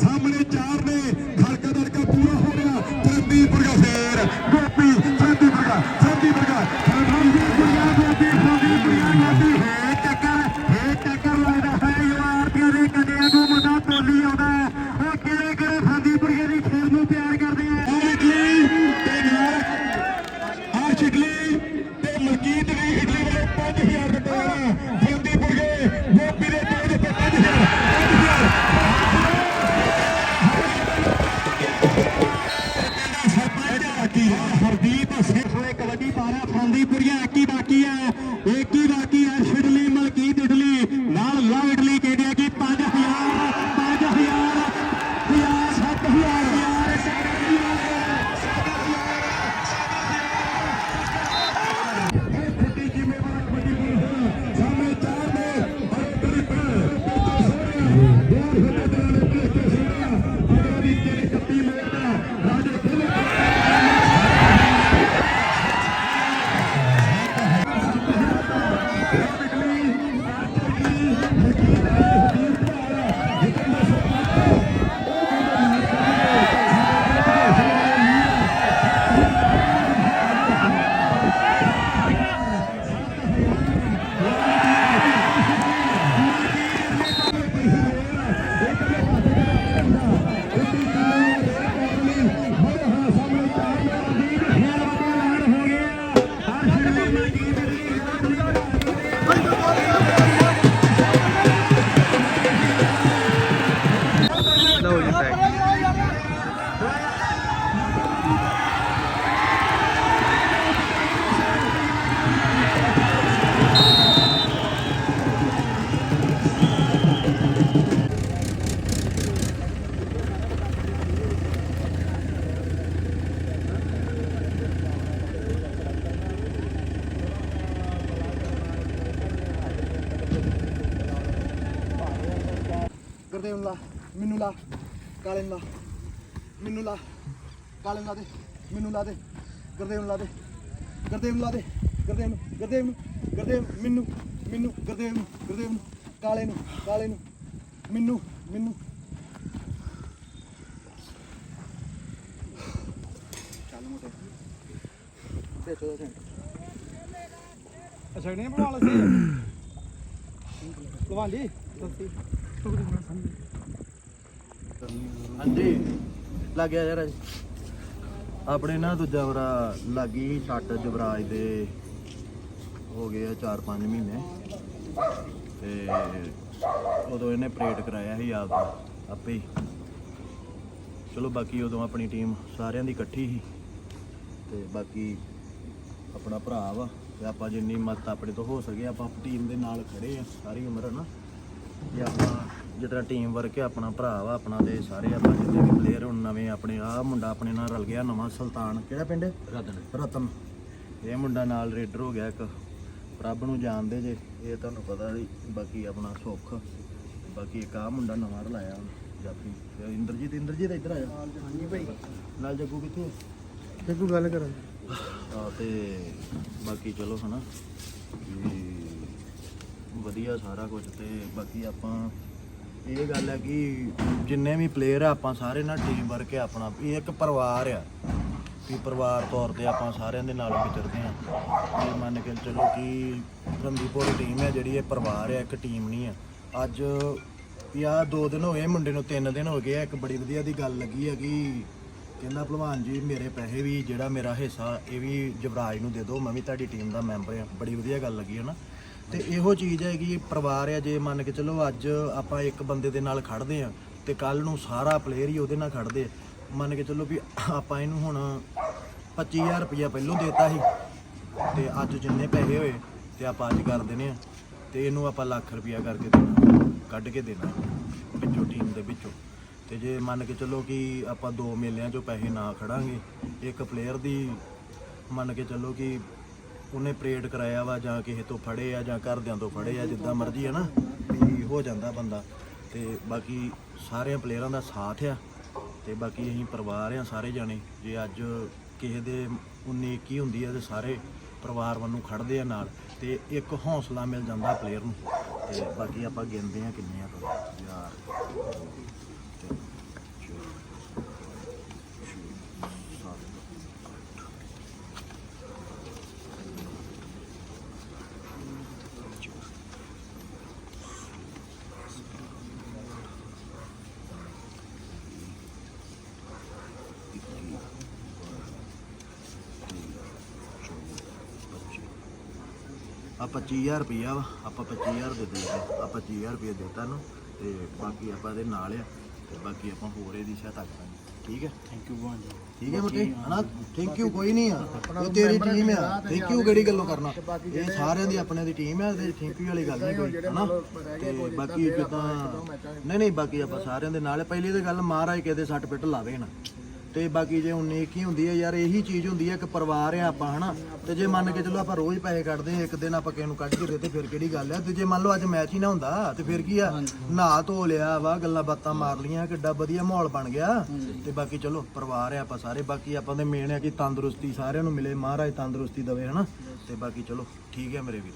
ਲਾ ਦੇ। ਗੁਰਦੇਵ ਨੂੰ ਲਾ ਦੇ। ਗੁਰਦੇਵ ਨੂੰ ਲਾ ਦੇ। ਗੁਰਦੇਵ ਨੂੰ ਗੁਰਦੇਵ ਨੂੰ, ਗੁਰਦੇਵ ਮੈਨੂੰ ਮੈਨੂੰ, ਗੁਰਦੇਵ ਨੂੰ ਗੁਰਦੇਵ ਨੂੰ, ਕਾਲੇ ਨੂੰ ਕਾਲੇ ਨੂੰ, ਮੈਨੂੰ ਮੈਨੂੰ। ਚੱਲ ਮੋਟੇ। ਦੇਖੋ ਦਾ ਸੈਂਟਰ ਅੱਛਾ ਨਹੀਂ ਬਣਾ ਲਸੀ ਲਵਾਂ ਜੀ ਹਾਂਜੀ। ਲੱਗ ਗਿਆ ਯਾਰ ਆਪਣੇ ਨਾ ਦੂਜਾ ਵਰਾ ਲੱਗੀ ਛੱਟ ਜਵਰਾਜ ਦੇ ਹੋ ਗਏ ਆ 4-5 ਮਹੀਨੇ। ਤੇ ਉਦੋਂ ਇਹਨੇ ਪ੍ਰੇਡ ਕਰਾਇਆ ਸੀ ਆਪ ਆਪੇ ਹੀ। ਚਲੋ ਬਾਕੀ ਉਦੋਂ ਆਪਣੀ ਟੀਮ ਸਾਰਿਆਂ ਦੀ ਇਕੱਠੀ ਸੀ। ਤੇ ਬਾਕੀ ਆਪਣਾ ਭਰਾ ਵਾ, ਤੇ ਆਪਾਂ ਜਿੰਨੀ ਮਦਦ ਆਪਣੇ ਤੋਂ ਹੋ ਸਕੇ, ਆਪਾਂ ਟੀਮ ਦੇ ਨਾਲ ਖੜੇ ਆ, ਸਾਰੀ ਉਮਰ ਨਾ। ਜੇ ਆਪਾਂ ਜਿਸ ਤਰ੍ਹਾਂ ਟੀਮ ਵਰਕ ਹੈ ਆਪਣਾ ਭਰਾ ਵਾ ਆਪਣਾ ਤੇ ਸਾਰੇ ਆਪਾਂ ਜਿੰਨੇ ਵੀ ਪਲੇਅਰ ਹੁਣ ਨਵੇਂ ਆਪਣੇ ਆ ਮੁੰਡਾ ਆਪਣੇ ਨਾਲ ਰਲ ਗਿਆ ਨਵਾਂ ਸੁਲਤਾਨ ਕਿਹੜਾ ਪਿੰਡ? ਹੈ ਰਤਨ। ਰਤਨ। ਇਹ ਮੁੰਡਾ ਨਾਲ ਰੇਡਰ ਹੋ ਗਿਆ ਇੱਕ। ਪ੍ਰਭ ਨੂੰ ਜਾਣਦੇ ਜੇ ਇਹ ਤੁਹਾਨੂੰ ਪਤਾ ਜੀ ਬਾਕੀ ਆਪਣਾ ਸੁੱਖ। ਬਾਕੀ ਇੱਕ ਆ ਮੁੰਡਾ ਨਵਾਂ ਰਲਾਇਆ ਹੁਣ, ਜਾਫੀ ਤੇ ਇੰਦਰਜੀਤ ਇੰਦਰਜੀਤ ਇੱਧਰ ਆਇਆ ਹਾਂਜੀ ਭਾਈ। ਨਾਲ ਜੱਗੂ ਕਿੱਥੇ ਹੈ ਤੇ ਕੋਈ ਗੱਲ ਕਰਾਂ। ਆ ਤੇ ਬਾਕੀ ਚਲੋ ਹਨਾ ਵੀ ਵਧੀਆ ਸਾਰਾ ਕੁਝ ਤੇ ਬਾਕੀ ਆਪਾਂ ਇਹ ਗੱਲ ਹੈ ਕਿ ਜਿੰਨੇ ਵੀ ਪਲੇਅਰ ਆ, ਆਪਾਂ ਸਾਰੇ ਨਾਲ ਟੀਮ ਵਰਕ ਹੈ ਆਪਣਾ, ਇਹ ਇੱਕ ਪਰਿਵਾਰ ਆ। ਵੀ ਪਰਿਵਾਰ ਤੌਰ ਤੇ ਆਪਾਂ ਸਾਰਿਆਂ ਦੇ ਨਾਲ ਵਿਚਰਦੇ ਆ ਇਹ ਮੰਨ ਕੇ ਚਲੋ ਕਿ ਰੰਦੀਪੁਰ ਟੀਮ ਹੈ, ਜਿਹੜੀ ਇਹ ਪਰਿਵਾਰ ਹੈ, ਇੱਕ ਟੀਮ ਨਹੀਂ ਆ ਅੱਜ ਵੀ ਦੋ ਦਿਨ ਹੋਏ, ਮੁੰਡੇ ਨੂੰ ਤਿੰਨ ਦਿਨ ਹੋ ਗਏ ਆ। ਇੱਕ ਬੜੀ ਵਧੀਆ ਦੀ ਗੱਲ ਲੱਗੀ ਹੈ ਕਿ ਕਹਿੰਦਾ, ਭਲਵਾਨ ਜੀ, ਮੇਰੇ ਪੈਸੇ ਵੀ, ਜਿਹੜਾ ਮੇਰਾ ਹਿੱਸਾ, ਇਹ ਵੀ ਜਵਰਾਜ ਨੂੰ ਦੇ ਦਿਓ, ਮੈਂ ਵੀ ਤੁਹਾਡੀ ਟੀਮ ਦਾ ਮੈਂਬਰ ਆ ਬੜੀ ਵਧੀਆ ਗੱਲ ਲੱਗੀ ਹੈ ਨਾ। ਤੇ ਇਹੋ ਚੀਜ਼ ਹੈ ਕਿ ਪਰਿਵਾਰ ਆ ਜੇ ਮੰਨ ਕੇ ਚਲੋ ਅੱਜ ਆਪਾਂ ਇੱਕ ਬੰਦੇ ਦੇ ਨਾਲ ਖੜਦੇ ਆ ਤੇ ਕੱਲ ਨੂੰ ਸਾਰਾ ਪਲੇਅਰ ਹੀ ਉਹਦੇ ਨਾਲ ਖੜਦੇ ਮੰਨ ਕੇ ਚਲੋ ਵੀ ਆਪਾਂ ਇਹਨੂੰ ਹੁਣ 25000 ਰੁਪਇਆ ਪਹਿਲੋਂ ਦੇਤਾ ਸੀ ਤੇ ਅੱਜ ਜਿੰਨੇ ਪੈਸੇ ਹੋਏ ਤੇ ਆਪਾਂ ਅੱਜ ਕਰ ਦੇਣੇ ਆ ਤੇ ਇਹਨੂੰ ਆਪਾਂ ਲੱਖ ਰੁਪਇਆ ਕਰਕੇ ਦੇਣਾ, ਕੱਢ ਕੇ ਦੇਣਾ ਵਿੱਚੋਂ ਟੀਮ ਦੇ ਵਿੱਚੋਂ। ਤੇ ਜੇ ਮੰਨ ਕੇ ਚੱਲੋ ਕਿ ਆਪਾਂ ਦੋ ਮੇਲਿਆਂ 'ਚੋਂ ਪੈਸੇ ਨਾ ਖੜਾਂਗੇ, ਇੱਕ ਪਲੇਅਰ ਦੀ ਮੰਨ ਕੇ ਚੱਲੋ ਕਿ ਉਹਨੇ ਪ੍ਰੇਡ ਕਰਾਇਆ ਵਾ ਜਾਂ ਕਿਸੇ ਤੋਂ ਫੜੇ ਆ ਜਾਂ ਘਰਦਿਆਂ ਤੋਂ ਫੜੇ ਆ ਜਿੱਦਾਂ ਮਰਜ਼ੀ ਹੈ ਨਾ ਵੀ ਹੋ ਜਾਂਦਾ ਬੰਦਾ। ਤੇ ਬਾਕੀ ਸਾਰਿਆਂ ਪਲੇਅਰਾਂ ਦਾ ਸਾਥ ਆ ਤੇ ਬਾਕੀ ਅਸੀਂ ਪਰਿਵਾਰ ਆ ਸਾਰੇ ਜਾਣੇ। ਜੇ ਅੱਜ ਕਿਸੇ ਦੇ 19 21 ਹੁੰਦੀ ਆ ਤੇ ਸਾਰੇ ਪਰਿਵਾਰ ਵੱਲੋਂ ਖੜਦੇ ਆ ਨਾਲ ਤੇ ਇੱਕ ਹੌਸਲਾ ਮਿਲ ਜਾਂਦਾ ਪਲੇਅਰ ਨੂੰ। ਤੇ ਬਾਕੀ ਆਪਾਂ ਗਿਣਦੇ ਆ ਕਿੰਨੇ ਆ। ਯਾਰ 25000 ਰੁਪਇਆ ਵਾ ਆਪਾਂ 25000 ਦੇ ਦੇ ਆ 25000 ਰੁਪਇਆ ਦਿੱਤਾ ਨੂੰ ਤੇ ਬਾਕੀ ਆਪਾਂ ਇਹਦੇ ਨਾਲ ਆ ਤੇ ਬਾਕੀ ਆਪਾਂ ਹੋਰ ਇਹਦੀ ਸਹਾਇਤਾ ਕਰਾਂਗੇ ਠੀਕ ਹੈ? ਥੈਂਕ ਯੂ ਭਾਜੀ ਠੀਕ ਹੈ ਮੁੰਡੇ ਹਨਾ? ਥੈਂਕ ਯੂ ਕੋਈ ਨਹੀਂ ਆ। ਇਹ ਤੇਰੀ ਟੀਮ ਆ। ਥੈਂਕ ਯੂ ਕਿਹੜੀ ਗੱਲੋਂ ਕਰਨਾ। ਇਹ ਸਾਰਿਆਂ ਦੀ ਆਪਣੇ ਦੀ ਟੀਮ ਆ ਤੇ ਥੈਂਕ ਯੂ ਵਾਲੀ ਗੱਲ ਨਹੀਂ ਕੋਈ ਹਨਾ? ਤੇ ਬਾਕੀ ਜਿੱਦਾਂ ਨਹੀਂ ਨਹੀਂ ਬਾਕੀ ਆਪਾਂ ਸਾਰਿਆਂ ਦੇ ਨਾਲ। ਪਹਿਲੀ ਤਾਂ ਗੱਲ ਮਹਾਰਾਜ ਕਿਤੇ ਸੱਟ ਪਿੱਟ ਲਾਵੇ ਨਾ। ਤੇ ਬਾਕੀ ਜੇ 19 21 ਹੁੰਦੀ ਹੈ ਯਾਰ ਇਹੀ ਚੀਜ਼ ਹੁੰਦੀ ਹੈ ਕਿ ਪਰਿਵਾਰ ਆ ਆਪਾਂ ਹਨਾ? ਤੇ ਜੇ ਮੰਨ ਕੇ ਚਲੋ ਆਪਾਂ ਰੋਜ਼ ਪੈਸੇ ਕੱਢਦੇ ਹਾਂ, ਇੱਕ ਦਿਨ ਆਪਾਂ ਕਿਸੇ ਨੂੰ ਕੱਢ ਕੇ ਦੇ ਤੇ ਫਿਰ ਕਿਹੜੀ ਗੱਲ ਆ? ਤੇ ਜੇ ਮੰਨ ਲਓ ਅੱਜ ਮੈਚ ਹੀ ਨਾ ਹੁੰਦਾ ਤੇ ਫਿਰ ਕੀ ਆ? ਨਹਾ ਧੋ ਲਿਆ ਵਾ ਗੱਲਾਂ ਬਾਤਾਂ ਮਾਰ ਲੀਆਂ ਕਿੱਡਾ ਵਧੀਆ ਮਾਹੌਲ ਬਣ ਗਿਆ। ਤੇ ਬਾਕੀ ਚਲੋ ਪਰਿਵਾਰ ਆ ਆਪਾਂ ਸਾਰੇ ਬਾਕੀ ਆਪਾਂ ਦੇ ਮੇਨ ਆ ਕਿ ਤੰਦਰੁਸਤੀ ਸਾਰਿਆਂ ਨੂੰ ਮਿਲੇ ਮਹਾਰਾਜ ਤੰਦਰੁਸਤੀ ਦਵੇ ਹਨਾ? ਤੇ ਬਾਕੀ ਚਲੋ ਠੀਕ ਹੈ ਮੇਰੇ ਵੀਰ।